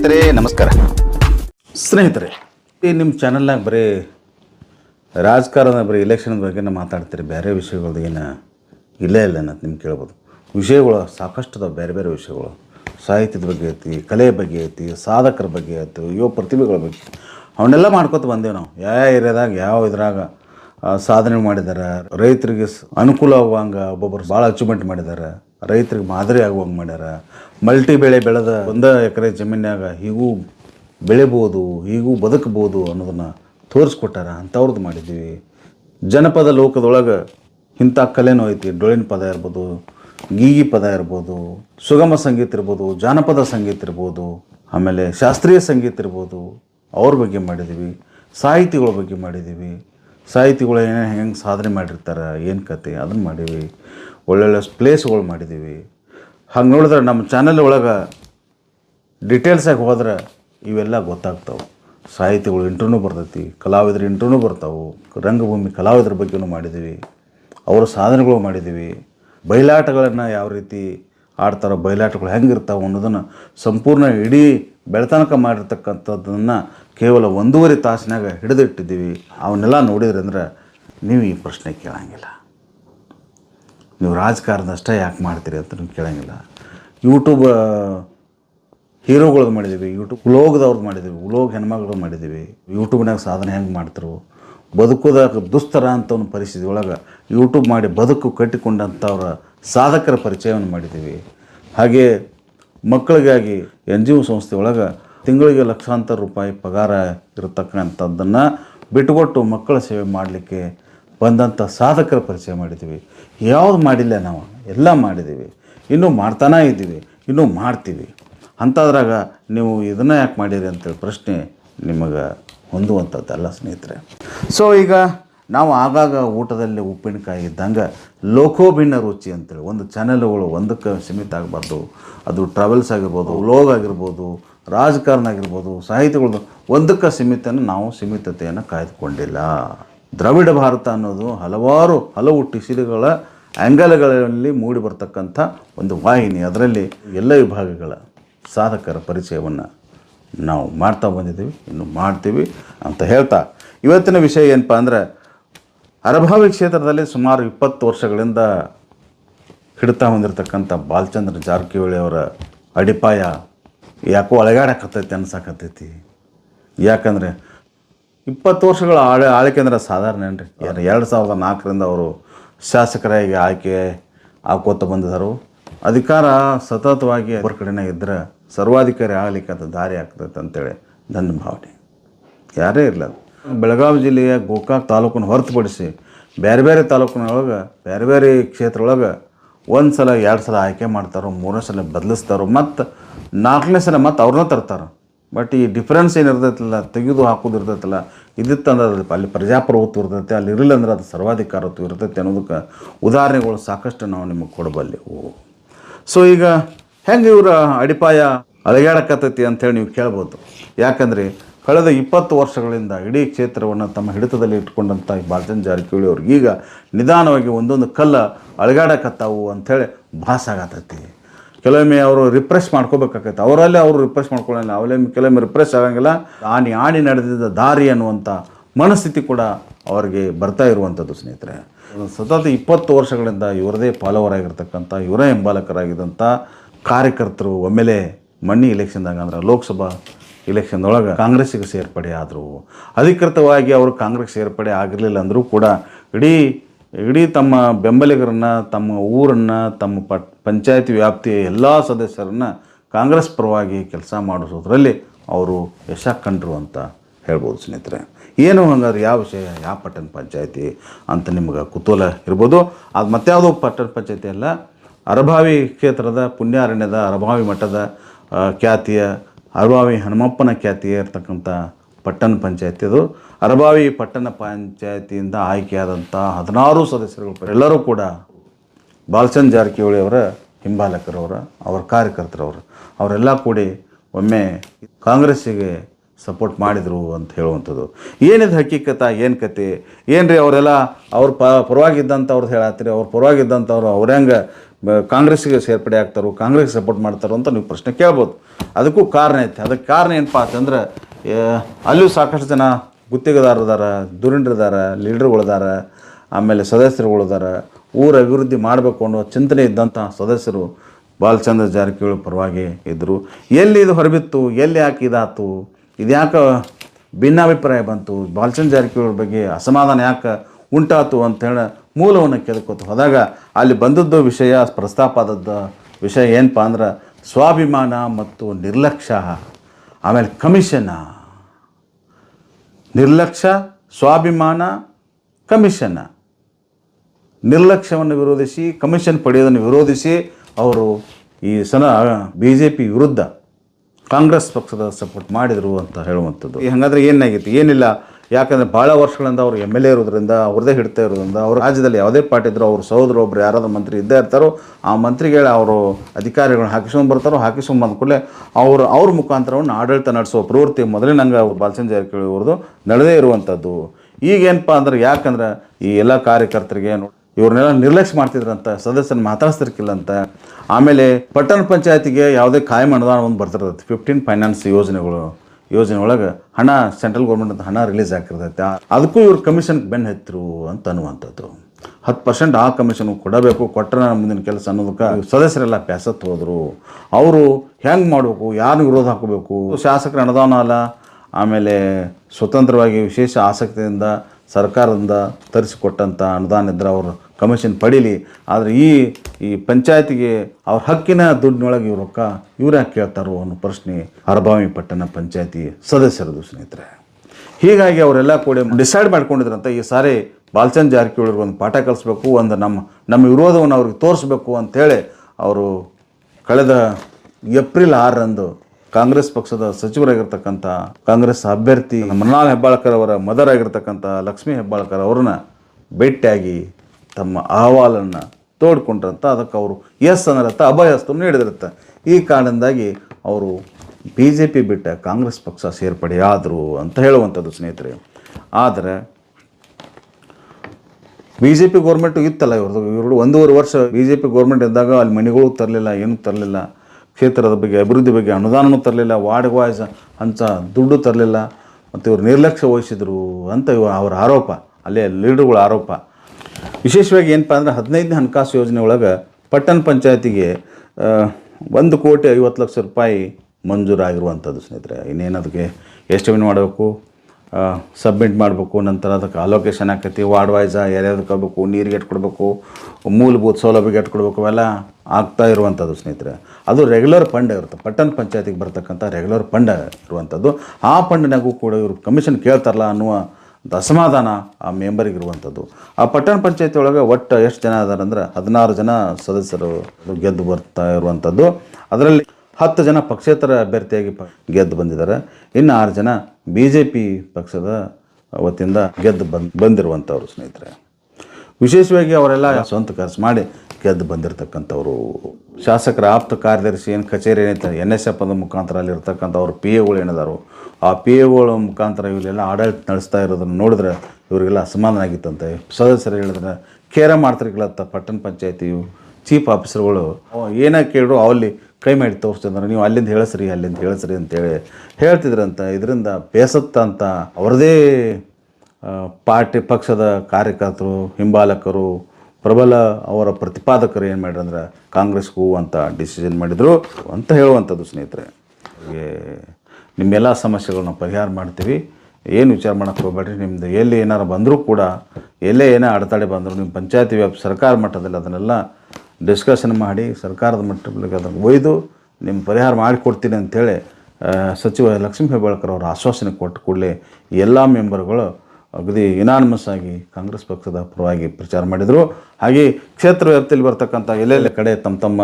ಸ್ನೇಹಿತರೆ, ನಮಸ್ಕಾರ. ಸ್ನೇಹಿತರೆ, ಈ ನಿಮ್ಮ ಚಾನಲ್ನಾಗ ಬರೀ ರಾಜಕಾರಣ ಬರೀ ಎಲೆಕ್ಷನ್ ಬಗ್ಗೆ ಮಾತಾಡ್ತೀರಿ, ಬೇರೆ ವಿಷಯಗಳದ್ದು ಏನು ಇಲ್ಲೇ ಇಲ್ಲ ಅನ್ನೋದು ನಿಮ್ಗೆ ಕೇಳ್ಬೋದು. ವಿಷಯಗಳು ಸಾಕಷ್ಟು ಅದಾವೆ, ಬೇರೆ ಬೇರೆ ವಿಷಯಗಳು. ಸಾಹಿತ್ಯದ ಬಗ್ಗೆ ಐತಿ, ಕಲೆ ಬಗ್ಗೆ ಐತಿ, ಸಾಧಕರ ಬಗ್ಗೆ ಆಯಿತು ಯುವ ಪ್ರತಿಭೆಗಳ ಬಗ್ಗೆ. ಅವನ್ನೆಲ್ಲ ಮಾಡ್ಕೊತ ಬಂದೇವು ನಾವು. ಯಾವ ಏರಿಯಾದಾಗ, ಯಾವ ಇದ್ರಾಗ ಸಾಧನೆ ಮಾಡಿದ್ದಾರೆ ರೈತರಿಗೆ ಅನುಕೂಲ ಆಗುವಂಗೆ ಒಬ್ಬೊಬ್ಬರು ಭಾಳ ಅಚೀವ್ಮೆಂಟ್ ಮಾಡಿದ್ದಾರೆ ರೈತರಿಗೆ ಮಾದರಿ ಆಗುವಂಗೆ ಮಾಡ್ಯಾರ. ಮಲ್ಟಿ ಬೆಳೆ ಬೆಳೆದ ಒಂದ ಎಕರೆ ಜಮೀನ್ಯಾಗ ಹೀಗೂ ಬೆಳಿಬೋದು, ಹೀಗೂ ಬದುಕಬೋದು ಅನ್ನೋದನ್ನು ತೋರಿಸ್ಕೊಟ್ಟಾರ ಅಂಥವ್ರದ್ದು ಮಾಡಿದ್ದೀವಿ ಜನಪದ ಲೋಕದೊಳಗೆ ಇಂಥ ಕಲೆನೂ ಐತಿ. ಡೊಳಿನ ಪದ ಇರ್ಬೋದು, ಗೀಗಿ ಪದ ಇರ್ಬೋದು, ಸುಗಮ ಸಂಗೀತ ಇರ್ಬೋದು, ಜಾನಪದ ಸಂಗೀತ ಇರ್ಬೋದು, ಆಮೇಲೆ ಶಾಸ್ತ್ರೀಯ ಸಂಗೀತ ಇರ್ಬೋದು, ಅವ್ರ ಬಗ್ಗೆ ಮಾಡಿದ್ದೀವಿ ಸಾಹಿತಿಗಳ ಬಗ್ಗೆ ಮಾಡಿದ್ದೀವಿ ಸಾಹಿತಿಗಳು ಏನೇನು ಹೆಂಗೆ ಸಾಧನೆ ಮಾಡಿರ್ತಾರೆ, ಏನು ಕತೆ, ಅದನ್ನು ಮಾಡೀವಿ ಒಳ್ಳೊಳ್ಳೆ ಪ್ಲೇಸ್ಗಳು ಮಾಡಿದ್ದೀವಿ. ಹಂಗೆ ನೋಡಿದ್ರೆ ನಮ್ಮ ಚಾನಲ್ ಒಳಗೆ ಡಿಟೇಲ್ಸಾಗಿ ಹೋದ್ರೆ ಇವೆಲ್ಲ ಗೊತ್ತಾಗ್ತಾವೆ. ಸಾಹಿತಿಗಳು ಇಂಟ್ರೂ ಬರ್ತೈತಿ, ಕಲಾವಿದರು ಇಂಟ್ರೂನು ಬರ್ತಾವೆ, ರಂಗಭೂಮಿ ಕಲಾವಿದರ ಬಗ್ಗೆನೂ ಮಾಡಿದ್ದೀವಿ, ಅವರ ಸಾಧನೆಗಳು ಮಾಡಿದ್ದೀವಿ. ಬಯಲಾಟಗಳನ್ನು ಯಾವ ರೀತಿ ಆಡ್ತಾರೋ ಬಯಲಾಟಗಳು ಹೆಂಗಿರ್ತಾವೆ ಅನ್ನೋದನ್ನು ಸಂಪೂರ್ಣ ಇಡೀ ಬೆಳತನಕ ಮಾಡಿರ್ತಕ್ಕಂಥದ್ದನ್ನು ಕೇವಲ ಒಂದೂವರೆ ತಾಸಿನಾಗ ಹಿಡಿದಿಟ್ಟಿದ್ದೀವಿ. ಅವನ್ನೆಲ್ಲ ನೋಡಿದ್ರೆ ಅಂದ್ರೆ ನೀವು ಈ ಪ್ರಶ್ನೆ ಕೇಳಂಗಿಲ್ಲ. ನೀವು ರಾಜಕಾರಣದಷ್ಟೇ ಯಾಕೆ ಮಾಡ್ತೀರಿ ಅಂತ ನೀವು ಕೇಳೋಂಗಿಲ್ಲ. ಯೂಟ್ಯೂಬ್ ಹೀರೋಗಳದ್ದು ಮಾಡಿದ್ದೀವಿ ಯೂಟ್ಯೂಬ್ ಉಲೋಗದವ್ರದ್ದು ಮಾಡಿದ್ದೀವಿ ಉಲೋಗ್ ಹೆಣ್ಮಗಳು ಮಾಡಿದ್ದೀವಿ ಯೂಟ್ಯೂಬ್ನಾಗ ಸಾಧನೆ ಹೆಂಗೆ ಮಾಡ್ತಾರೆ? ಬದುಕೋದಾಗ ದುಸ್ತರ ಅಂತ ಒಂದು ಪರಿಸ್ಥಿತಿ ಒಳಗೆ ಯೂಟ್ಯೂಬ್ ಮಾಡಿ ಬದುಕು ಕಟ್ಟಿಕೊಂಡಂಥವ್ರ ಸಾಧಕರ ಪರಿಚಯವನ್ನು ಮಾಡಿದ್ದೀವಿ ಹಾಗೆ ಮಕ್ಕಳಿಗಾಗಿ ಎನ್ ಜಿ ಒ ಸಂಸ್ಥೆ ಒಳಗೆ ತಿಂಗಳಿಗೆ ಲಕ್ಷಾಂತರ ರೂಪಾಯಿ ಪಗಾರ ಇರತಕ್ಕಂಥದ್ದನ್ನು ಬಿಟ್ಟುಕೊಟ್ಟು ಮಕ್ಕಳ ಸೇವೆ ಮಾಡಲಿಕ್ಕೆ ಬಂದಂಥ ಸಾಧಕರ ಪರಿಚಯ ಮಾಡಿದ್ದೀವಿ. ಯಾವುದು ಮಾಡಿಲ್ಲ ನಾವು, ಎಲ್ಲ ಮಾಡಿದ್ದೀವಿ. ಇನ್ನೂ ಮಾಡ್ತಾನೇ ಇದ್ದೀವಿ, ಇನ್ನೂ ಮಾಡ್ತೀವಿ. ಅಂಥದ್ರಾಗ ನೀವು ಇದನ್ನು ಯಾಕೆ ಮಾಡಿರಿ ಅಂತೇಳಿ ಪ್ರಶ್ನೆ ನಿಮಗೆ ಹೊಂದುವಂಥದ್ದಲ್ಲ ಸ್ನೇಹಿತರೆ. ಸೊ ಈಗ ನಾವು ಆಗಾಗ ಊಟದಲ್ಲಿ ಉಪ್ಪಿನಕಾಯಿ ಇದ್ದಂಗೆ ಲೋಕೋಭಿನ್ನ ರುಚಿ ಅಂತೇಳಿ ಒಂದು ಚಾನೆಲ್ಗಳು ಒಂದಕ್ಕೆ ಸೀಮಿತ ಆಗಬಾರ್ದು. ಅದು ಟ್ರಾವೆಲ್ಸ್ ಆಗಿರ್ಬೋದು, ಲೋಗ್ ಆಗಿರ್ಬೋದು, ರಾಜಕಾರಣ ಆಗಿರ್ಬೋದು, ಸಾಹಿತ್ಯಗಳದ್ದು ಒಂದಕ್ಕೆ ಸೀಮಿತನ ನಾವು ಸೀಮಿತತೆಯನ್ನು ಕಾಯ್ದುಕೊಂಡಿಲ್ಲ. ದ್ರವಿಡ ಭಾರತ ಅನ್ನೋದು ಹಲವಾರು ಹಲವು ಟಿಸಿಲುಗಳ ಆ್ಯಂಗಲ್ಗಳಲ್ಲಿ ಮೂಡಿ ಬರ್ತಕ್ಕಂಥ ಒಂದು ವಾಹಿನಿ. ಅದರಲ್ಲಿ ಎಲ್ಲ ವಿಭಾಗಗಳ ಸಾಧಕರ ಪರಿಚಯವನ್ನು ನಾವು ಮಾಡ್ತಾ ಬಂದಿದ್ದೀವಿ, ಇನ್ನು ಮಾಡ್ತೀವಿ ಅಂತ ಹೇಳ್ತಾ. ಇವತ್ತಿನ ವಿಷಯ ಏನಪ್ಪ ಅಂದರೆ ಅರಭಾವಿ ಕ್ಷೇತ್ರದಲ್ಲಿ ಸುಮಾರು ಇಪ್ಪತ್ತು ವರ್ಷಗಳಿಂದ ಹಿಡಿತಾ ಹೊಂದಿರತಕ್ಕಂಥ ಬಾಲಚಂದ್ರ ಜಾರಕಿಹೊಳಿ ಅವರ ಅಡಿಪಾಯ ಯಾಕೋ ಅಳಗಾಡಕತ್ತೈತಿ ಅನ್ಸಕತ್ತೈತಿ. ಯಾಕಂದರೆ ಇಪ್ಪತ್ತು ವರ್ಷಗಳ ಆಳ ಆಳ್ಕೆ ಅಂದರೆ ಸಾಧಾರಣ ಏನ್ರಿ? ರೀ ಎರಡು ಸಾವಿರದ ನಾಲ್ಕರಿಂದ ಅವರು ಶಾಸಕರಾಗಿ ಆಯ್ಕೆ ಹಾಕೋತ ಬಂದಿದ್ದಾರೆ ಅಧಿಕಾರ ಸತತವಾಗಿ ಅವ್ರ ಕಡೆನೇ ಇದ್ದರೆ ಸರ್ವಾಧಿಕಾರಿ ಆಗಲಿಕ್ಕೆ ಅದು ದಾರಿ ಆಗ್ತೈತೆ ಅಂತೇಳಿ ನನ್ನ ಭಾವನೆ. ಯಾರೇ ಇರಲಿ ಬೆಳಗಾವಿ ಜಿಲ್ಲೆಯ ಗೋಕಾಕ್ ತಾಲೂಕನ್ನು ಹೊರತುಪಡಿಸಿ ಬೇರೆ ಬೇರೆ ತಾಲೂಕಿನೊಳಗೆ ಬೇರೆ ಬೇರೆ ಕ್ಷೇತ್ರ ಒಳಗೆ ಒಂದು ಸಲ ಎರಡು ಸಲ ಆಯ್ಕೆ ಮಾಡ್ತಾರೋ, ಮೂರನೇ ಸಲ ಬದಲಿಸ್ತಾರೋ ಮತ್ತು ನಾಲ್ಕನೇ ಸಲ ಮತ್ತು ಅವ್ರನ್ನ ತರ್ತಾರೆ. ಬಟ್ ಈ ಡಿಫ್ರೆನ್ಸ್ ಏನು ಇರ್ತೈತಲ್ಲ, ತೆಗೆದು ಹಾಕೋದು ಇರ್ತೈತಲ್ಲ ಇದಿತ್ತಂದ್ರೆ ಅದು ಅಲ್ಲಿ ಪ್ರಜಾಪ್ರಭುತ್ವ ಇರ್ತೈತೆ, ಅಲ್ಲಿ ಇರಲಿಲ್ಲ ಅಂದ್ರೆ ಅದು ಸರ್ವಾಧಿಕಾರತ್ವ ಇರ್ತೈತೆ ಅನ್ನೋದಕ್ಕೆ ಉದಾಹರಣೆಗಳು ಸಾಕಷ್ಟು ನಾವು ನಿಮಗೆ ಕೊಡಬಲ್ಲೆವು ಸೊ ಈಗ ಹೆಂಗೆ ಇವರ ಅಡಿಪಾಯ ಅಲಗಾಡಕತ್ತೈತಿ ಅಂಥೇಳಿ ನೀವು ಕೇಳ್ಬೋದು. ಯಾಕಂದರೆ ಕಳೆದ ಇಪ್ಪತ್ತು ವರ್ಷಗಳಿಂದ ಇಡೀ ಕ್ಷೇತ್ರವನ್ನು ತಮ್ಮ ಹಿಡಿತದಲ್ಲಿ ಇಟ್ಕೊಂಡಂಥ ಬಾಲಚಂದ್ರ ಜಾರಕಿಹೊಳಿ ಅವ್ರಿಗೆ ಈಗ ನಿಧಾನವಾಗಿ ಒಂದೊಂದು ಕಲ್ಲ ಅಳಗಾಡಕತ್ತಾವು ಅಂಥೇಳಿ ಭಾಸ ಕೆಲವೊಮ್ಮೆ ಅವರು ರಿಪ್ರೆಸ್ ಮಾಡ್ಕೋಬೇಕಾಗತ್ತೆ. ಅವರಲ್ಲೇ ಅವರು ರಿಪ್ರೆಸ್ ಮಾಡ್ಕೊಳ್ಳಲ್ಲ. ಅವಲೇ ಕೆಲವೊಮ್ಮೆ ರಿಪ್ರೆಸ್ ಆಗಂಗಿಲ್ಲ. ಆನಿ ಆಣಿ ನಡೆದಿದ್ದ ದಾರಿ ಅನ್ನುವಂಥ ಮನಸ್ಥಿತಿ ಕೂಡ ಅವರಿಗೆ ಬರ್ತಾ ಇರುವಂಥದ್ದು ಸ್ನೇಹಿತರೆ. ಸತತ ಇಪ್ಪತ್ತು ವರ್ಷಗಳಿಂದ ಇವರದೇ ಫಾಲೋವರ್ ಆಗಿರ್ತಕ್ಕಂಥ ಇವರೇ ಹಿಂಬಾಲಕರಾಗಿದ್ದಂಥ ಕಾರ್ಯಕರ್ತರು ಒಮ್ಮೆಲೆ ಮಣ್ಣಿ ಇಲೆಕ್ಷನ್ದಾಗ ಅಂದ್ರೆ ಲೋಕಸಭಾ ಇಲೆಕ್ಷನ್ದೊಳಗೆ ಕಾಂಗ್ರೆಸ್ಸಿಗೆ ಸೇರ್ಪಡೆ ಆದರು. ಅಧಿಕೃತವಾಗಿ ಅವರು ಕಾಂಗ್ರೆಸ್ ಸೇರ್ಪಡೆ ಆಗಿರಲಿಲ್ಲ ಅಂದರೂ ಕೂಡ ಇಡೀ ಇಡೀ ತಮ್ಮ ಬೆಂಬಲಿಗರನ್ನ, ತಮ್ಮ ಊರನ್ನು, ತಮ್ಮ ಪಟ್, ಪಂಚಾಯತಿ ವ್ಯಾಪ್ತಿಯ ಎಲ್ಲ ಸದಸ್ಯರನ್ನು ಕಾಂಗ್ರೆಸ್ ಪರವಾಗಿ ಕೆಲಸ ಮಾಡಿಸೋದ್ರಲ್ಲಿ ಅವರು ಯಶ ಕಂಡ್ರು ಅಂತ ಹೇಳ್ಬೋದು ಸ್ನೇಹಿತರೆ. ಏನು ಹಂಗಾದ್ರೆ ಯಾವ ವಿಷಯ? ಯಾವ ಪಟ್ಟಣ ಪಂಚಾಯತಿ ಅಂತ ನಿಮ್ಗೆ ಕುತೂಹಲ ಇರ್ಬೋದು. ಅದು ಮತ್ತಾವುದೋ ಪಟ್ಟಣ ಪಂಚಾಯತಿ ಅಲ್ಲ ಅರಭಾವಿ ಕ್ಷೇತ್ರದ ಪುಣ್ಯಾರಣ್ಯದ ಅರಭಾವಿ ಮಠದ ಖ್ಯಾತಿಯ ಅರಭಾವಿ ಹನುಮಪ್ಪನ ಖ್ಯಾತಿಯ ಇರ್ತಕ್ಕಂಥ ಪಟ್ಟಣ ಪಂಚಾಯತಿ ಅದು. ಅರಬಾವಿ ಪಟ್ಟಣ ಪಂಚಾಯತಿಯಿಂದ ಆಯ್ಕೆಯಾದಂಥ ಹದಿನಾರು ಸದಸ್ಯರುಗಳು ಎಲ್ಲರೂ ಕೂಡ ಬಾಲಚಂದ್ ಜಾರಕಿಹೊಳಿ ಅವರ ಹಿಂಬಾಲಕರವರ ಅವರ ಕಾರ್ಯಕರ್ತರವರು ಅವರೆಲ್ಲ ಕೂಡಿ ಒಮ್ಮೆ ಕಾಂಗ್ರೆಸ್ಸಿಗೆ ಸಪೋರ್ಟ್ ಮಾಡಿದರು ಅಂತ ಹೇಳುವಂಥದ್ದು. ಏನಿದು ಹಕ್ಕಿಕತ ಏನು ಕತೆ? ಏನು ರೀ ಅವರೆಲ್ಲ ಅವ್ರ ಪ ಪರವಾಗಿದ್ದಂಥವ್ರದ್ದು ಹೇಳತ್ತೀರಿ, ಅವ್ರ ಪರವಾಗಿದ್ದಂಥವ್ರು ಅವ್ರ ಹೆಂಗೆ ಕಾಂಗ್ರೆಸ್ಸಿಗೆ ಸೇರ್ಪಡೆ ಆಗ್ತಾರೋ ಕಾಂಗ್ರೆಸ್ ಸಪೋರ್ಟ್ ಮಾಡ್ತಾರೋ ಅಂತ ನೀವು ಪ್ರಶ್ನೆ ಕೇಳ್ಬೋದು. ಅದಕ್ಕೂ ಕಾರಣ ಐತೆ. ಅದಕ್ಕೆ ಕಾರಣ ಏನಪ್ಪ ಅಂತಂದ್ರೆ ಅಲ್ಲೂ ಸಾಕಷ್ಟು ಜನ ಗುತ್ತಿಗೆದಾರದಾರ ದುರಿಂಡ್ರದಾರ, ಲೀಡರ್ಗಳಿದಾರ, ಆಮೇಲೆ ಸದಸ್ಯರುಗಳಿದಾರ. ಊರ ಅಭಿವೃದ್ಧಿ ಮಾಡಬೇಕು ಅನ್ನೋ ಚಿಂತನೆ ಇದ್ದಂಥ ಸದಸ್ಯರು ಬಾಲಚಂದ್ರ ಜಾರಕಿಹೊಳಿ ಪರವಾಗಿ ಇದ್ದರು ಎಲ್ಲಿ ಇದು ಹೊರಬಿತ್ತು, ಎಲ್ಲಿ ಯಾಕೆ ಇದಾತು, ಇದು ಯಾಕೆ ಭಿನ್ನಾಭಿಪ್ರಾಯ ಬಂತು, ಬಾಲಚಂದ್ರ ಜಾರಕಿಹೊಳಿ ಬಗ್ಗೆ ಅಸಮಾಧಾನ ಯಾಕೆ ಉಂಟಾತು ಅಂತೇಳಿ ಮೂಲವನ್ನು ಕೆದಕೋತು ಹೋದಾಗ ಅಲ್ಲಿ ಬಂದದ್ದು ವಿಷಯ, ಪ್ರಸ್ತಾಪ ಆದದ್ದು ವಿಷಯ ಏನಪ್ಪ ಅಂದ್ರೆ ಸ್ವಾಭಿಮಾನ ಮತ್ತು ನಿರ್ಲಕ್ಷ್ಯ. ಆಮೇಲೆ ಕಮಿಷನ. ನಿರ್ಲಕ್ಷ್ಯ, ಸ್ವಾಭಿಮಾನ, ಕಮಿಷನ. ನಿರ್ಲಕ್ಷ್ಯವನ್ನು ವಿರೋಧಿಸಿ, ಕಮಿಷನ್ ಪಡೆಯೋದನ್ನು ವಿರೋಧಿಸಿ ಅವರು ಈ ಸನ ಬಿ ಜೆ ಪಿ ವಿರುದ್ಧ ಕಾಂಗ್ರೆಸ್ ಪಕ್ಷದ ಸಪೋರ್ಟ್ ಮಾಡಿದರು ಅಂತ ಹೇಳುವಂಥದ್ದು. ಹಾಗಾದ್ರೆ ಏನಾಗಿತ್ತು ಏನಿಲ್ಲ. ಯಾಕಂದರೆ ಭಾಳ ವರ್ಷಗಳಿಂದ ಅವರು ಎಂ ಎಲ್ ಎ ಇರೋದ್ರಿಂದ ಅವ್ರದ್ದೇ ಹಿಡ್ತಾ ಇರೋದ್ರಿಂದ, ಅವ್ರ ರಾಜ್ಯದಲ್ಲಿ ಯಾವುದೇ ಪಾರ್ಟಿ ಇದ್ದರೂ ಅವ್ರ ಸಹೋದರ ಒಬ್ರು ಯಾರಾದ್ರೂ ಮಂತ್ರಿ ಇದ್ದೇ ಇರ್ತಾರೋ, ಆ ಮಂತ್ರಿಗಳು ಅವರು ಅಧಿಕಾರಿಗಳನ್ನ ಹಾಕಿಸ್ಕೊಂಡು ಬರ್ತಾರೋ, ಹಾಕಿಸ್ಕೊಂಡು ಬಂದ ಕೂಡಲೇ ಅವರು, ಅವ್ರ ಮುಖಾಂತರವನ್ನು ಆಡಳಿತ ನಡೆಸುವ ಪ್ರವೃತ್ತಿ ಮೊದಲಿನಂಗೆ ಅವ್ರು ಬಾಲಚಂದ್ರ ಜಾರಕಿಹೊಳಿ ಅವ್ರದ್ದು ನಡೆದೇ ಇರುವಂಥದ್ದು ಈಗೇನಪ್ಪ ಅಂದ್ರೆ ಯಾಕಂದ್ರೆ ಈ ಎಲ್ಲ ಕಾರ್ಯಕರ್ತರಿಗೆ ಇವ್ರನ್ನೆಲ್ಲ ನಿರ್ಲಕ್ಷ್ಯ ಮಾಡ್ತಿದ್ರಂತ, ಸದಸ್ಯರನ್ನ ಮಾತಾಡ್ಸ್ತಿರ್ಕಿಲ್ಲ ಅಂತ. ಆಮೇಲೆ ಪಟ್ಟಣ ಪಂಚಾಯತಿಗೆ ಯಾವುದೇ ಕಾಯಂ ಅನುದಾನ ಒಂದು ಬರ್ತಿರ್ತದೆ ಫಿಫ್ಟೀನ್ ಫೈನಾನ್ಸ್ ಯೋಜನೆಗಳು. ಯೋಜನೆ ಒಳಗೆ ಹಣ ಸೆಂಟ್ರಲ್ ಗೌರ್ಮೆಂಟ್ ಅಂತ ಹಣ ರಿಲೀಸ್ ಆಗಿರ್ತೈತೆ ಅದಕ್ಕೂ ಇವ್ರು ಕಮಿಷನ್ಗೆ ಬೆನ್ ಹತ್ತಿರು ಅಂತ ಅನ್ನುವಂಥದ್ದು. ಹತ್ತು ಪರ್ಸೆಂಟ್ ಆ ಕಮಿಷನ್ ಕೊಡಬೇಕು ಕೊಟ್ಟರೆ ಮುಂದಿನ ಕೆಲಸ ಅನ್ನೋದಕ್ಕೆ ಸದಸ್ಯರೆಲ್ಲ ಪ್ಯಾಸತ್ ಹೋದರು. ಅವರು ಹೆಂಗೆ ಮಾಡಬೇಕು ಯಾರನ್ನ ವಿರೋಧ ಹಾಕಬೇಕು? ಶಾಸಕರ ಅನುದಾನ ಅಲ್ಲ, ಆಮೇಲೆ ಸ್ವತಂತ್ರವಾಗಿ ವಿಶೇಷ ಆಸಕ್ತಿಯಿಂದ ಸರ್ಕಾರದಿಂದ ತರಿಸಿಕೊಟ್ಟಂಥ ಅನುದಾನ ಇದ್ದರೆ ಅವರು ಕಮಿಷನ್ ಪಡೀಲಿ, ಆದರೆ ಈ ಈ ಪಂಚಾಯತಿಗೆ ಅವ್ರ ಹಕ್ಕಿನ ದುಡ್ಡಿನೊಳಗೆ ಇವ್ರ ರೊಕ್ಕ ಇವ್ರು ಯಾಕೆ ಕೇಳ್ತಾರೋ ಅನ್ನೋ ಪ್ರಶ್ನೆ ಹರಭಾವಿ ಪಟ್ಟಣ ಪಂಚಾಯತಿ ಸದಸ್ಯರದು ಸ್ನೇಹಿತರೆ. ಹೀಗಾಗಿ ಅವರೆಲ್ಲ ಕೂಡ ಡಿಸೈಡ್ ಮಾಡ್ಕೊಂಡಿದ್ರಂತ, ಈ ಸಾರಿ ಬಾಲಚಂದ್ ಜಾರಕಿಹೊಳಿಗೆ ಒಂದು ಪಾಠ ಕಲಿಸ್ಬೇಕು, ಒಂದು ನಮ್ಮ ನಮ್ಮ ವಿರೋಧವನ್ನು ಅವ್ರಿಗೆ ತೋರಿಸ್ಬೇಕು ಅಂಥೇಳಿ ಅವರು ಕಳೆದ ಏಪ್ರಿಲ್ ಆರರಂದು ಕಾಂಗ್ರೆಸ್ ಪಕ್ಷದ ಸಚಿವರಾಗಿರ್ತಕ್ಕಂಥ ಕಾಂಗ್ರೆಸ್ ಅಭ್ಯರ್ಥಿ ಮೃಣಾಲ್ ಹೆಬ್ಬಾಳ್ಕರ್ ಅವರ ಮದರ್ ಆಗಿರ್ತಕ್ಕಂಥ ಲಕ್ಷ್ಮೀ ಹೆಬ್ಬಾಳ್ಕರ್ ಅವ್ರನ್ನ ಭೇಟಿಯಾಗಿ ತಮ್ಮ ಅಹವಾಲನ್ನು ತೋಡ್ಕೊಂಡ್ರಂತ, ಅದಕ್ಕೆ ಅವರು ಎಸ್ ಅನ್ನರತ್ತ ಅಭಯಸ್ತು ನೀಡಿದಿರುತ್ತೆ ಈ ಕಾರಣದಿಂದಾಗಿ ಅವರು ಬಿ ಜೆ ಪಿ ಬಿಟ್ಟ ಕಾಂಗ್ರೆಸ್ ಪಕ್ಷ ಸೇರ್ಪಡೆಯಾದರು ಅಂತ ಹೇಳುವಂಥದ್ದು ಸ್ನೇಹಿತರೆ. ಆದರೆ ಬಿ ಜೆ ಪಿ ಗೌರ್ಮೆಂಟು ಇತ್ತಲ್ಲ ಇವ್ರದ್ದು ಇವರು ಒಂದೂವರೆ ವರ್ಷ ಬಿ ಜೆ ಪಿ ಗೌರ್ಮೆಂಟ್ ಇದ್ದಾಗ ಅಲ್ಲಿ ಮನೆಗಳು ತರಲಿಲ್ಲ, ಏನೂ ತರಲಿಲ್ಲ. ಕ್ಷೇತ್ರದ ಬಗ್ಗೆ, ಅಭಿವೃದ್ಧಿ ಬಗ್ಗೆ ಅನುದಾನವೂ ತರಲಿಲ್ಲ, ವಾರ್ಡ್ ವಾಯ್ಸ್ ಅಂತ ದುಡ್ಡು ತರಲಿಲ್ಲ. ಮತ್ತು ಇವರು ನಿರ್ಲಕ್ಷ್ಯ ವಹಿಸಿದರು ಅಂತ ಇವ ಅವರ ಆರೋಪ, ಅಲ್ಲೇ ಲೀಡರ್ಗಳ ಆರೋಪ. ವಿಶೇಷವಾಗಿ ಏನಪ್ಪ ಅಂದ್ರೆ ಹದಿನೈದನೇ ಹಣಕಾಸು ಯೋಜನೆ ಒಳಗೆ ಪಟ್ಟಣ ಪಂಚಾಯತಿಗೆ ಒಂದು ಕೋಟಿ ಐವತ್ತು ಲಕ್ಷ ರೂಪಾಯಿ ಮಂಜೂರಾಗಿರುವಂಥದ್ದು ಸ್ನೇಹಿತರೆ. ಇನ್ನೇನು ಅದಕ್ಕೆ ಎಸ್ಟಿಮೇಟ್ ಮಾಡಬೇಕು ಸಬ್ಮಿಟ್ ಮಾಡಬೇಕು, ನಂತರ ಅದಕ್ಕೆ ಅಲೋಕೇಶನ್ ಆಗ್ತೈತಿ, ವಾರ್ಡ್ ವೈಸ ಯಾರ್ಯಾವ್ದಕ್ಕೆ ಹೋಗ್ಬೇಕು ನೀರಿಗೆ ಕೊಡಬೇಕು ಮೂಲಭೂತ ಸೌಲಭ್ಯಕ್ಕೆ ಕೊಡಬೇಕು ಅವೆಲ್ಲ ಆಗ್ತಾ ಇರುವಂಥದ್ದು ಸ್ನೇಹಿತರೆ. ಅದು ರೆಗ್ಯುಲರ್ ಫಂಡ್ ಇರುತ್ತೆ. ಪಟ್ಟಣ ಪಂಚಾಯತಿಗೆ ಬರ್ತಕ್ಕಂಥ ರೆಗ್ಯುಲರ್ ಫಂಡ್ ಇರುವಂಥದ್ದು. ಆ ಫಂಡ್ನಾಗೂ ಕೂಡ ಇವರು ಕಮಿಷನ್ ಕೇಳ್ತಾರಲ್ಲ ಅನ್ನುವ ಅಸಮಾಧಾನ ಆ ಮೆಂಬರಿಗೆ ಇರುವಂಥದ್ದು ಆ ಪಟ್ಟಣ ಪಂಚಾಯತಿ ಒಳಗೆ ಒಟ್ಟು ಎಷ್ಟು ಜನ ಅದಾರೆ ಅಂದರೆ ಹದಿನಾರು ಜನ ಸದಸ್ಯರು ಗೆದ್ದು ಬರ್ತಾ ಇರುವಂಥದ್ದು. ಅದರಲ್ಲಿ ಹತ್ತು ಜನ ಪಕ್ಷೇತರ ಅಭ್ಯರ್ಥಿಯಾಗಿ ಗೆದ್ದು ಬಂದಿದ್ದಾರೆ. ಇನ್ನು ಆರು ಜನ ಬಿ ಜೆ ಪಿ ಪಕ್ಷದ ವತಿಯಿಂದ ಗೆದ್ದು ಬಂದ್ ಬಂದಿರುವಂಥವ್ರು ಸ್ನೇಹಿತರೆ. ವಿಶೇಷವಾಗಿ ಅವರೆಲ್ಲ ಸ್ವಂತ ಖರ್ಚು ಮಾಡಿ ಗೆದ್ದು ಬಂದಿರತಕ್ಕಂಥವ್ರು. ಶಾಸಕರ ಆಪ್ತ ಕಾರ್ಯದರ್ಶಿ ಏನು ಕಚೇರಿ ಏನೈತೆ ಎನ್ ಎಸ್ ಎಫ್ ಅದ ಮುಖಾಂತರ ಅಲ್ಲಿ ಇರ್ತಕ್ಕಂಥ ಅವ್ರ ಪಿ ಎಗಳು ಏನಿದಾರೋ, ಆ ಪಿ ಎಗಳ ಮುಖಾಂತರ ಇವರೆಲ್ಲ ಆಡಳಿತ ನಡೆಸ್ತಾ ಇರೋದನ್ನು ನೋಡಿದ್ರೆ ಇವರಿಗೆಲ್ಲ ಅಸಮಾಧಾನ ಆಗಿತ್ತಂತೆ. ಸದಸ್ಯರು ಹೇಳಿದ್ರೆ, ಕೇರ ಮಾಡ್ತಿರ್ಗಳತ್ತ ಪಟ್ಟಣ ಪಂಚಾಯತಿಯು ಚೀಫ್ ಆಫೀಸರ್ಗಳು ಏನೇ ಕೇಳಿದ್ರು ಅಲ್ಲಿ ಕೈ ಮಾಡಿ ತೋರಿಸ್ತಂದ್ರೆ. ನೀವು ಅಲ್ಲಿಂದ ಹೇಳಸ್ರಿ, ಅಲ್ಲಿಂದ ಹೇಳಿಸ್ರಿ ಅಂತೇಳಿ ಹೇಳ್ತಿದ್ರಂತ. ಇದರಿಂದ ಬೇಸತ್ತಂತ ಅವ್ರದ್ದೇ ಪಾರ್ಟಿ ಪಕ್ಷದ ಕಾರ್ಯಕರ್ತರು, ಹಿಂಬಾಲಕರು, ಪ್ರಬಲ ಅವರ ಪ್ರತಿಪಾದಕರು ಏನು ಮಾಡಿದ್ರು ಅಂದ್ರೆ ಕಾಂಗ್ರೆಸ್ಗೂ ಅಂತ ಡಿಸಿಷನ್ ಮಾಡಿದರು ಅಂತ ಹೇಳುವಂಥದ್ದು ಸ್ನೇಹಿತರೆ. ನಿಮ್ಮೆಲ್ಲ ಸಮಸ್ಯೆಗಳನ್ನ ಪರಿಹಾರ ಮಾಡ್ತೀವಿ. ಏನು ವಿಚಾರ ಮಾಡೋಕ್ಕೆ ಹೋಗ್ಬೇಡ್ರಿ ನಿಮ್ಮದು ಎಲ್ಲಿ ಏನಾರು ಬಂದರೂ ಕೂಡ, ಎಲ್ಲೇ ಏನೇ ಅಡೆತಡೆ ಬಂದರೂ ನಿಮ್ಮ ಪಂಚಾಯತಿ ವ್ಯಾಪ್, ಸರ್ಕಾರ ಮಟ್ಟದಲ್ಲಿ ಅದನ್ನೆಲ್ಲ ಡಿಸ್ಕಷನ್ ಮಾಡಿ, ಸರ್ಕಾರದ ಮಟ್ಟದಲ್ಲಿ ಅದನ್ನು ಒಯ್ದು ನಿಮ್ಮ ಪರಿಹಾರ ಮಾಡಿಕೊಡ್ತೀನಿ ಅಂಥೇಳಿ ಸಚಿವ ಲಕ್ಷ್ಮೀ ಹೆಬ್ಬಾಳ್ಕರ್ ಅವರು ಆಶ್ವಾಸನೆ ಕೊಟ್ಟು ಕೂಡಲೇ ಎಲ್ಲ ಮೆಂಬರ್ಗಳು ಅಗದಿ ಇನಾನಮಸ್ ಆಗಿ ಕಾಂಗ್ರೆಸ್ ಪಕ್ಷದ ಪರವಾಗಿ ಪ್ರಚಾರ ಮಾಡಿದರು. ಹಾಗೆ ಕ್ಷೇತ್ರ ವ್ಯಾಪ್ತಿಯಲ್ಲಿ ಬರ್ತಕ್ಕಂಥ ಎಲ್ಲೆಲ್ಲ ಕಡೆ ತಮ್ಮ ತಮ್ಮ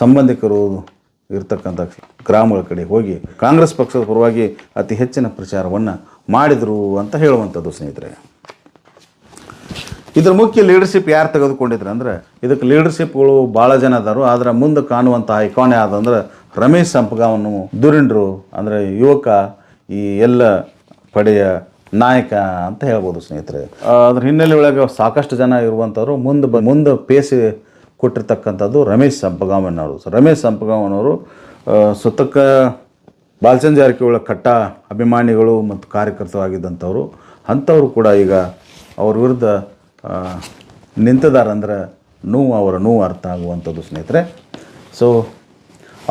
ಸಂಬಂಧಿಕರು ಇರ್ತಕ್ಕಂಥ ಗ್ರಾಮಗಳ ಕಡೆ ಹೋಗಿ ಕಾಂಗ್ರೆಸ್ ಪಕ್ಷದ ಪರವಾಗಿ ಅತಿ ಹೆಚ್ಚಿನ ಪ್ರಚಾರವನ್ನು ಮಾಡಿದರು ಅಂತ ಹೇಳುವಂಥದ್ದು ಸ್ನೇಹಿತರೆ. ಇದ್ರ ಮುಖ್ಯ ಲೀಡರ್ಶಿಪ್ ಯಾರು ತೆಗೆದುಕೊಂಡಿದ್ರು ಅಂದರೆ, ಇದಕ್ಕೆ ಲೀಡರ್ಶಿಪ್ಗಳು ಭಾಳ ಜನ ಅದಾರು. ಆದರೆ ಮುಂದೆ ಕಾಣುವಂಥ ಐಕಾನ್ ಯಾವ್ದಂದ್ರೆ ರಮೇಶ್ ಸಂಪಗಾವನ್ನು ದುರಿಂಡ್ರು ಅಂದರೆ ಯುವಕ ಈ ಎಲ್ಲ ಪಡೆಯ ನಾಯಕ ಅಂತ ಹೇಳ್ಬೋದು ಸ್ನೇಹಿತರೆ. ಅದ್ರ ಹಿನ್ನೆಲೆ ಒಳಗೆ ಸಾಕಷ್ಟು ಜನ ಇರುವಂಥವ್ರು ಮುಂದೆ ಬ ಮುಂದೆ ಪೇಸಿ ಕೊಟ್ಟಿರ್ತಕ್ಕಂಥದ್ದು ರಮೇಶ್ ಸಂಪಗಾಮನವರು ಸೊ ರಮೇಶ್ ಸಂಪಗಾಮನವರು ಸುತ್ತಕ್ಕ ಬಾಲಚಂದ್ರ ಜಾರಕಿಹೊಳಿ ಕಟ್ಟ ಅಭಿಮಾನಿಗಳು ಮತ್ತು ಕಾರ್ಯಕರ್ತರಾಗಿದ್ದಂಥವ್ರು. ಅಂಥವ್ರು ಕೂಡ ಈಗ ಅವ್ರ ವಿರುದ್ಧ ನಿಂತಿದಾರಂದ್ರೆ ನೋವು ಅವರ ನೋವು ಅರ್ಥ ಆಗುವಂಥದ್ದು ಸ್ನೇಹಿತರೆ. ಸೊ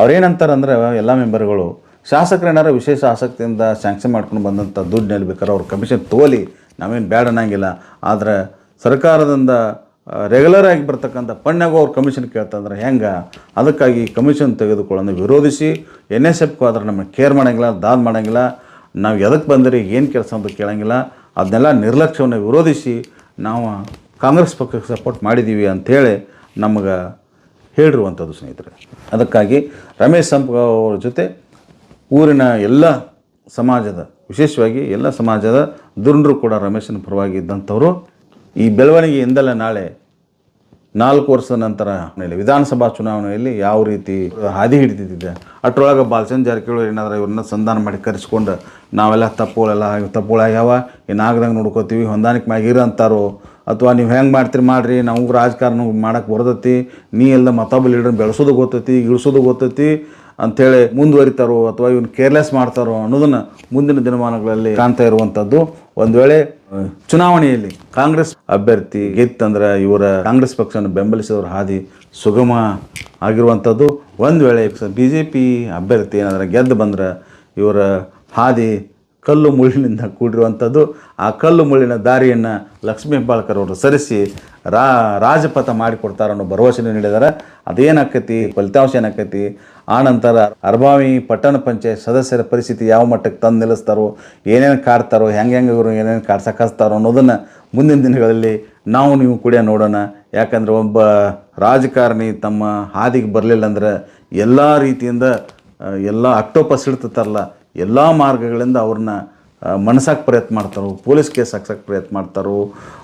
ಅವ್ರೇನಂತಾರೆ ಅಂದ್ರೆ ಎಲ್ಲ ಮೆಂಬರ್ಗಳು ಶಾಸಕರು ಏನಾರ ವಿಶೇಷ ಆಸಕ್ತಿಯಿಂದ ಸ್ಯಾಂಕ್ಷನ್ ಮಾಡ್ಕೊಂಡು ಬಂದಂಥ ದುಡ್ಡು ನಿಲ್ಬೇಕಾದ್ರೆ ಅವ್ರ ಕಮಿಷನ್ ತೋಲಿ, ನಾವೇನು ಬ್ಯಾಡ ಅನ್ನಂಗಿಲ್ಲ. ಆದರೆ ಸರ್ಕಾರದಿಂದ ರೆಗ್ಯುಲರ್ ಆಗಿ ಬರ್ತಕ್ಕಂಥ ಪಣ್ಯಾಗು ಅವ್ರು ಕಮಿಷನ್ ಕೇಳ್ತಂದ್ರೆ ಹೆಂಗೆ? ಅದಕ್ಕಾಗಿ ಕಮಿಷನ್ ತೆಗೆದುಕೊಳ್ಳೋದು ವಿರೋಧಿಸಿ ಎನ್ ಎಸ್ ಎಫ್ಗೂ ಆದ್ರೆ ನಮಗೆ ಕೇರ್ ಮಾಡೋಂಗಿಲ್ಲ ದಾದ್ ಮಾಡೋಂಗಿಲ್ಲ. ನಾವು ಎದಕ್ಕೆ ಬಂದಿರಿ, ಏನು ಕೆಲಸ ಅಂತ ಕೇಳೋಂಗಿಲ್ಲ. ಅದನ್ನೆಲ್ಲ ನಿರ್ಲಕ್ಷ್ಯವನ್ನು ವಿರೋಧಿಸಿ ನಾವು ಕಾಂಗ್ರೆಸ್ ಪಕ್ಷಕ್ಕೆ ಸಪೋರ್ಟ್ ಮಾಡಿದ್ದೀವಿ ಅಂಥೇಳಿ ನಮಗೆ ಹೇಳಿರುವಂಥದ್ದು ಸ್ನೇಹಿತರೆ. ಅದಕ್ಕಾಗಿ ರಮೇಶ್ ಸಂಪ ಅವರ ಜೊತೆ ಊರಿನ ಎಲ್ಲ ಸಮಾಜದ, ವಿಶೇಷವಾಗಿ ಎಲ್ಲ ಸಮಾಜದ ದುರುಣರು ಕೂಡ ರಮೇಶನ ಪರವಾಗಿ ಇದ್ದಂಥವರು. ಈ ಬೆಳವಣಿಗೆಯಿಂದಲೇ ನಾಳೆ ನಾಲ್ಕು ವರ್ಷದ ನಂತರ ವಿಧಾನಸಭಾ ಚುನಾವಣೆಯಲ್ಲಿ ಯಾವ ರೀತಿ ಹಾದಿ ಹಿಡಿದಿದ್ದೆ ಅಟ್ರೊಳಗೆ ಬಾಲಚಂದ್ರ ಜಾರಕಿಹೊಳಿ ಏನಾದ್ರೂ ಇವ್ರನ್ನ ಸಂಧಾನ ಮಾಡಿ ಕರೆಸ್ಕೊಂಡು ನಾವೆಲ್ಲ ತಪ್ಪುಗಳೆಲ್ಲ ತಪ್ಪುಗಳಾಗ್ಯಾವ ಇನ್ನು ಆಗದಂಗೆ ನೋಡ್ಕೋತೀವಿ, ಹೊಂದಾಣಿಕೆ ಮ್ಯಾಗಿರ ಅಂತಾರೋ ಅಥವಾ ನೀವು ಹೆಂಗೆ ಮಾಡ್ತೀರಿ ಮಾಡಿರಿ, ನಾವು ರಾಜಕಾರಣ ಮಾಡಕ್ಕೆ ಬರ್ತೈತಿ, ನೀ ಎಲ್ಲ ಮತ್ತೊಬ್ಬ ಲೀಡರ್ ಬೆಳೆಸೋದು ಗೊತ್ತೈತಿ, ಇಳಿಸೋದು ಗೊತ್ತೈತಿ ಅಂಥೇಳಿ ಮುಂದುವರಿತಾರೋ ಅಥವಾ ಇವನು ಕೇರ್ಲೆಸ್ ಮಾಡ್ತಾರೋ ಅನ್ನೋದನ್ನು ಮುಂದಿನ ದಿನಮಾನಗಳಲ್ಲಿ ಕಾಣ್ತಾ ಇರುವಂಥದ್ದು ಒಂದು ವೇಳೆ ಚುನಾವಣೆಯಲ್ಲಿ ಕಾಂಗ್ರೆಸ್ ಅಭ್ಯರ್ಥಿ ಗೆದ್ದಂದ್ರೆ ಇವರ ಕಾಂಗ್ರೆಸ್ ಪಕ್ಷವನ್ನು ಬೆಂಬಲಿಸಿದವರ ಹಾದಿ ಸುಗಮ ಆಗಿರುವಂಥದ್ದು ಒಂದು ವೇಳೆ ಬಿ ಜೆ ಪಿ ಅಭ್ಯರ್ಥಿ ಏನಾದ್ರೆ ಗೆದ್ದು ಬಂದ್ರೆ ಇವರ ಹಾದಿ ಕಲ್ಲು ಮುಳ್ಳಿನಿಂದ ಕೂಡಿರುವಂಥದ್ದು, ಆ ಕಲ್ಲು ಮುಳ್ಳಿನ ದಾರಿಯನ್ನು ಲಕ್ಷ್ಮೀ ಹೆಬ್ಬಾಳ್ಕರ್ ಅವರು ಸರಿಸಿ ರಾ, ರಾಜಪಥ ಮಾಡಿಕೊಡ್ತಾರೆ ಅನ್ನೋ ಭರವಸೆ ನೀಡಿದ್ದಾರೆ. ಅದೇನಾಕೈತಿ? ಫಲಿತಾಂಶ ಏನಾಕೈತಿ? ಆನಂತರ ನಂತರ ಅರ್ಬಾವಿ ಪಟ್ಟಣ ಪಂಚಾಯತ್ ಸದಸ್ಯರ ಪರಿಸ್ಥಿತಿ ಯಾವ ಮಟ್ಟಕ್ಕೆ ತಂದು ನಿಲ್ಲಿಸ್ತಾರೋ, ಏನೇನು ಕಾಡ್ತಾರೋ, ಹೆಂಗೆ ಹೆಂಗೆ ಇವರು ಏನೇನು ಕಾಡ್ಸಕ್ಕೆ ಅನ್ನೋದನ್ನು ಮುಂದಿನ ದಿನಗಳಲ್ಲಿ ನಾವು ನೀವು ಕೂಡ ನೋಡೋಣ. ಯಾಕಂದರೆ ಒಬ್ಬ ರಾಜಕಾರಣಿ ತಮ್ಮ ಹಾದಿಗೆ ಬರಲಿಲ್ಲ ಅಂದ್ರೆ ಎಲ್ಲ ರೀತಿಯಿಂದ ಎಲ್ಲ ಅಕ್ಟೋಪಸ್ ಇಡ್ತಿರ್ತಾರಲ್ಲ ಎಲ್ಲ ಮಾರ್ಗಗಳಿಂದ ಅವ್ರನ್ನ ಮನಸಾಕ್ ಪ್ರಯತ್ನ ಮಾಡ್ತಾರೋ, ಪೊಲೀಸ್ ಕೇಸ್ ಹಾಕ್ಸಕ್ಕೆ ಪ್ರಯತ್ನ ಮಾಡ್ತಾರೋ,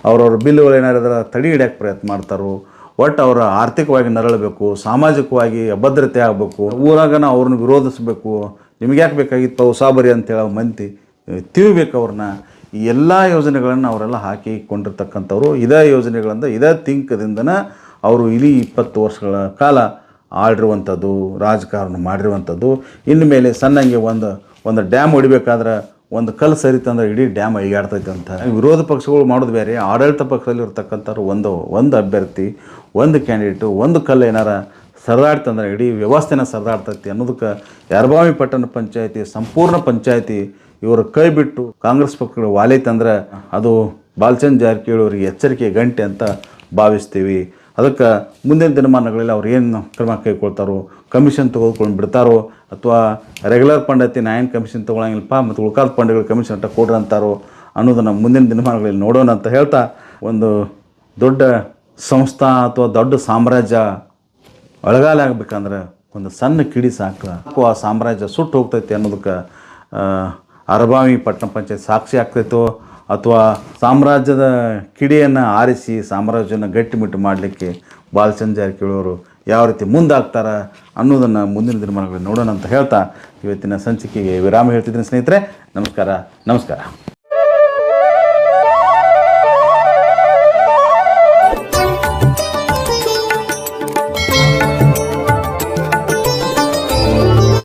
ಅವ್ರವ್ರ ಬಿಲ್ಗಳು ಏನಾರಿದ್ರೆ ತಡಿ ಹಿಡಿಯೋಕ್ಕೆ ಪ್ರಯತ್ನ ಮಾಡ್ತಾರೋ ಒಟ್ಟು ಅವರ ಆರ್ಥಿಕವಾಗಿ ನರಳಬೇಕು, ಸಾಮಾಜಿಕವಾಗಿ ಅಭದ್ರತೆ ಆಗಬೇಕು, ಊರಾಗನ ಅವ್ರನ್ನ ವಿರೋಧಿಸಬೇಕು, ನಿಮ್ಗೆ ಯಾಕೆ ಬೇಕಾಗಿತ್ತು ಹುಸಾಬರಿ ಅಂತೇಳೋ ಮಂತಿ ತಿಳಿಬೇಕು ಅವ್ರನ್ನ. ಈ ಎಲ್ಲ ಯೋಜನೆಗಳನ್ನು ಅವರೆಲ್ಲ ಹಾಕಿಕೊಂಡಿರ್ತಕ್ಕಂಥವ್ರು, ಇದೇ ಯೋಜನೆಗಳಿಂದ, ಇದೇ ತಿಂಕದಿಂದನ ಅವರು ಇಡೀ ಇಪ್ಪತ್ತು ವರ್ಷಗಳ ಕಾಲ ಆಳಿರುವಂಥದ್ದು, ರಾಜಕಾರಣ ಮಾಡಿರುವಂಥದ್ದು. ಇನ್ನು ಮೇಲೆ ಸಣ್ಣಂಗೆ ಒಂದು ಒಂದು ಡ್ಯಾಮ್ ಹೊಡಿಬೇಕಾದ್ರೆ ಒಂದು ಕಲ್ಲು ಸರಿತಂದ್ರೆ ಇಡೀ ಡ್ಯಾಮ್ ಅಂತ ವಿರೋಧ ಪಕ್ಷಗಳು ಮಾಡೋದು ಬೇರೆ, ಆಡಳಿತ ಪಕ್ಷದಲ್ಲಿ ಇರ್ತಕ್ಕಂಥವ್ರು ಒಂದು ಒಂದು ಅಭ್ಯರ್ಥಿ, ಒಂದು ಕ್ಯಾಂಡಿಡೇಟು ಒಂದು ಕಲ್ಲು ಏನಾರ ಸರಿದಾಡ್ತಂದ್ರೆ ಇಡೀ ವ್ಯವಸ್ಥೆನ ಸರಿದಾಡ್ತೈತಿ ಅನ್ನೋದಕ್ಕೆ ಯರಬಾವಿ ಪಟ್ಟಣ ಪಂಚಾಯತಿ, ಸಂಪೂರ್ಣ ಪಂಚಾಯತಿ ಇವರು ಕೈ ಬಿಟ್ಟು ಕಾಂಗ್ರೆಸ್ ಪಕ್ಷಗಳು ವಾಲೈತಂದ್ರೆ ಅದು ಬಾಲಚಂದ್ರ ಜಾರಕಿಹೊಳಿ ಅವರಿಗೆ ಎಚ್ಚರಿಕೆ ಗಂಟೆ ಅಂತ ಭಾವಿಸ್ತೀವಿ. ಅದಕ್ಕೆ ಮುಂದಿನ ದಿನಮಾನಗಳಲ್ಲಿ ಅವ್ರು ಏನು ಕ್ರಮ ಕೈಗೊಳ್ತಾರೋ ಕಮಿಷನ್ ತೆಗೆದುಕೊಂಡು ಬಿಡ್ತಾರೋ, ಅಥವಾ ರೆಗ್ಯುಲರ್ ಪಂಡತಿ ನಾಯನ್ ಕಮಿಷನ್ ತೊಗೊಳಂಗಿಲ್ಲಪ್ಪ ಮತ್ತು ಉಳ್ಕಾದ ಪಂಡಗಳು ಕಮಿಷನ್ ಅಂತ ಕೊಡ್ರಿ ಅಂತಾರೋ ಅನ್ನೋದನ್ನು ಮುಂದಿನ ದಿನಮಾನಗಳಲ್ಲಿ ನೋಡೋಣ ಅಂತ ಹೇಳ್ತಾ ಒಂದು ದೊಡ್ಡ ಸಂಸ್ಥಾ ಅಥವಾ ದೊಡ್ಡ ಸಾಮ್ರಾಜ್ಯ ಒಳಗಾಲ ಆಗಬೇಕಂದ್ರೆ ಒಂದು ಸಣ್ಣ ಕಿಡಿ ಸಾಕು ಆ ಸಾಮ್ರಾಜ್ಯ ಸುಟ್ಟು ಹೋಗ್ತೈತಿ ಅನ್ನೋದಕ್ಕೆ ಅರಬಾವಿ ಪಟ್ಟಣ ಪಂಚಾಯತ್ ಸಾಕ್ಷಿ ಆಗ್ತೈತೋ ಅಥವಾ ಸಾಮ್ರಾಜ್ಯದ ಕಿಡಿಯನ್ನು ಆರಿಸಿ ಸಾಮ್ರಾಜ್ಯನ ಗಟ್ಟಿಮಿಟ್ಟು ಮಾಡಲಿಕ್ಕೆ ಬಾಲಚಂದ್ರ ಕೇಳುವರು ಯಾವ ರೀತಿ ಮುಂದಾಗ್ತಾರೆ ಅನ್ನೋದನ್ನು ಮುಂದಿನ ದಿನಮಾನಗಳಲ್ಲಿ ನೋಡೋಣ ಅಂತ ಹೇಳ್ತಾ ಇವತ್ತಿನ ಸಂಚಿಕೆಗೆ ವಿರಾಮ ಹೇಳ್ತಿದ್ದೀನಿ ಸ್ನೇಹಿತರೆ, ನಮಸ್ಕಾರ ನಮಸ್ಕಾರ.